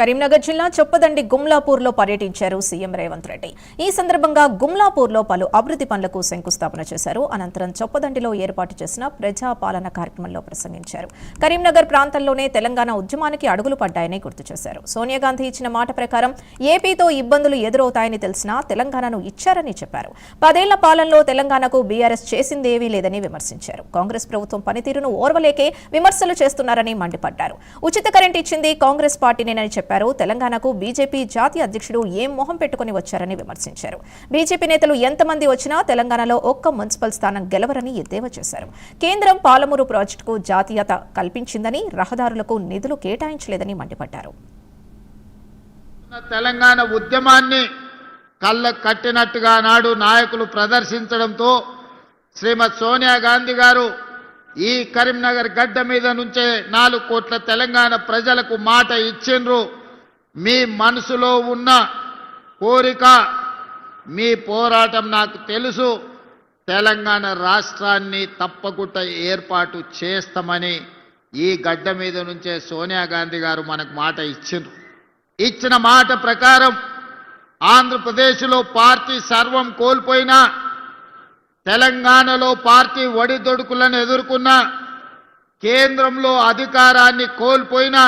కరీంనగర్ జిల్లా చొప్పదండి గుమ్లాపూర్లో పర్యటించారు సీఎం రేవంత్ రెడ్డి. ఈ సందర్భంగా గుమ్లాపూర్లో పలు అభివృద్ధి పనులకు శంకుస్థాపన చేశారు. అనంతరం చొప్పదండిలో ఏర్పాటు చేసిన ప్రజాపాలన కార్యక్రమంలో ప్రసంగించారు. కరీంనగర్ ప్రాంతంలోనే తెలంగాణ ఉద్యమానికి అడుగులు పడ్డాయని గుర్తు చేశారు. సోనియా గాంధీ ఇచ్చిన మాట ప్రకారం ఏపీతో ఇబ్బందులు ఎదురవుతాయని తెలిసినా తెలంగాణను ఇచ్చారని చెప్పారు. పదేళ్ళ పాలనలో తెలంగాణకు బీఆర్ఎస్ చేసిందేవీ లేదని విమర్శించారు. కాంగ్రెస్ ప్రభుత్వం పనితీరును ఓర్వలేకే విమర్శలు చేస్తున్నారని మండిపడ్డారు. ఉచిత కరెంట్ ఇచ్చింది కాంగ్రెస్ పార్టీనేనని చెప్పారు చెప్పారు. తెలంగాణకు బీజేపీ జాతీయ అధ్యక్షుడు ఏం మొహం పెట్టుకుని వచ్చారని విమర్శించారు. బీజేపీ నేతలు ఎంతమంది వచ్చినా తెలంగాణలో ఒక్క మున్సిపల్ స్థానం గెలవరని ఎద్దేవా చేశారు. కేంద్రం పాలమూరు ప్రాజెక్టుకు జాతీయత కల్పించిందని రహదారులకు నిధులు కేటాయించలేదని మండిపడ్డారు. తెలంగాణ ఉద్యమాన్ని కళ్ళ కట్టినట్టుగా నాడు నాయకులు ప్రదర్శించడంతో శ్రీమతి సోనియా గాంధీ గారు ఈ కరీంనగర్ గడ్డ మీద నుంచే నాలుగు కోట్ల తెలంగాణ ప్రజలకు మాట ఇచ్చిండ్రు. మీ మనసులో ఉన్న కోరిక మీ పోరాటం నాకు తెలుసు. తెలంగాణ రాష్ట్రాన్ని తప్పకుండా ఏర్పాటు చేస్తామని ఈ గడ్డ మీద నుంచే సోనియా గాంధీ గారు మనకు మాట ఇచ్చిండ్రు. ఇచ్చిన మాట ప్రకారం ఆంధ్రప్రదేశ్లో పార్టీ సర్వం కోల్పోయినా తెలంగాణలో పార్టీ ఒడిదొడుకులను ఎదుర్కొన్న కేంద్రంలో అధికారాన్ని కోల్పోయినా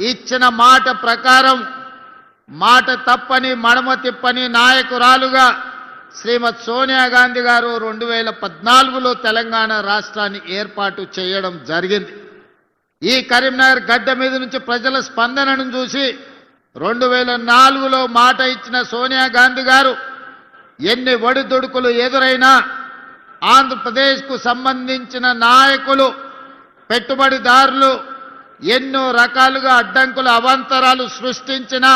ఇచ్చిన మాట ప్రకారం మాట తప్పని మడమ తిప్పని నాయకురాలుగా శ్రీమతి సోనియా గాంధీ గారు రెండు వేల పద్నాలుగులో తెలంగాణ రాష్ట్రాన్ని ఏర్పాటు చేయడం జరిగింది. ఈ కరీంనగర్ గడ్డ మీద నుంచి ప్రజల స్పందనను చూసి రెండు వేల నాలుగులో మాట ఇచ్చిన సోనియా గాంధీ గారు ఎన్ని ఒడిదుడుకులు ఎదురైనా ఆంధ్రప్రదేశ్కు సంబంధించిన నాయకులు పెట్టుబడిదారులు ఎన్నో రకాలుగా అడ్డంకులు అవాంతరాలు సృష్టించిన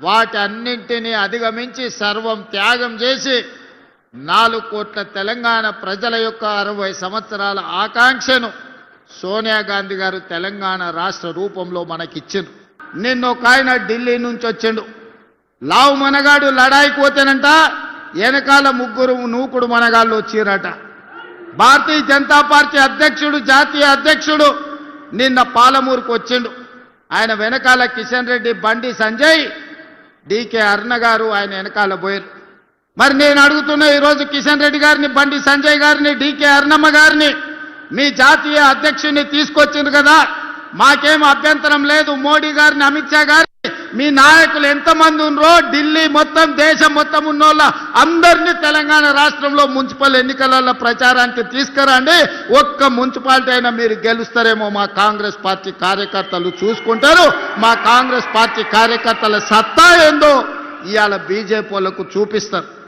వాటి అన్నింటినీ అధిగమించి సర్వం త్యాగం చేసి నాలుగు కోట్ల తెలంగాణ ప్రజల యొక్క అరవై సంవత్సరాల ఆకాంక్షను సోనియా గాంధీ గారు తెలంగాణ రాష్ట్ర రూపంలో మనకిచ్చిండు నిన్న ఒక ఆయన ఢిల్లీ నుంచి వచ్చిండు లావు మనగాడు లడాయికి పోతేనంట వెనకాల ముగ్గురు నూకుడు మనగాళ్ళు వచ్చిరట. భారతీయ జనతా పార్టీ అధ్యక్షుడు జాతీయ అధ్యక్షుడు నిన్న పాలమూరుకు వచ్చిండు. ఆయన వెనకాల కిషన్ రెడ్డి బండి సంజయ్ డికే అరుణ గారు ఆయన వెనకాల పోయారు. మరి నేను అడుగుతున్న ఈరోజు కిషన్ రెడ్డి గారిని బండి సంజయ్ గారిని డికే అరుణమ్మ గారిని మీ జాతీయ అధ్యక్షుడిని తీసుకొచ్చింది కదా? మాకేం అభ్యంతరం లేదు. మోడీ గారిని అమిత్ షా గారిని మీ నాయకులు ఎంతమంది ఉన్నారో ఢిల్లీ మొత్తం దేశం మొత్తం ఉన్నోళ్ళ అందరినీ తెలంగాణ రాష్ట్రంలో మున్సిపల్ ఎన్నికలలో ప్రచారానికి తీసుకురండి. ఒక్క మున్సిపాలిటీ అయినా మీరు గెలుస్తారేమో మా కాంగ్రెస్ పార్టీ కార్యకర్తలు చూసుకుంటారు. మా కాంగ్రెస్ పార్టీ కార్యకర్తల సత్తా ఏందో ఇవాళ బీజేపీ వాళ్ళకు చూపిస్తారు.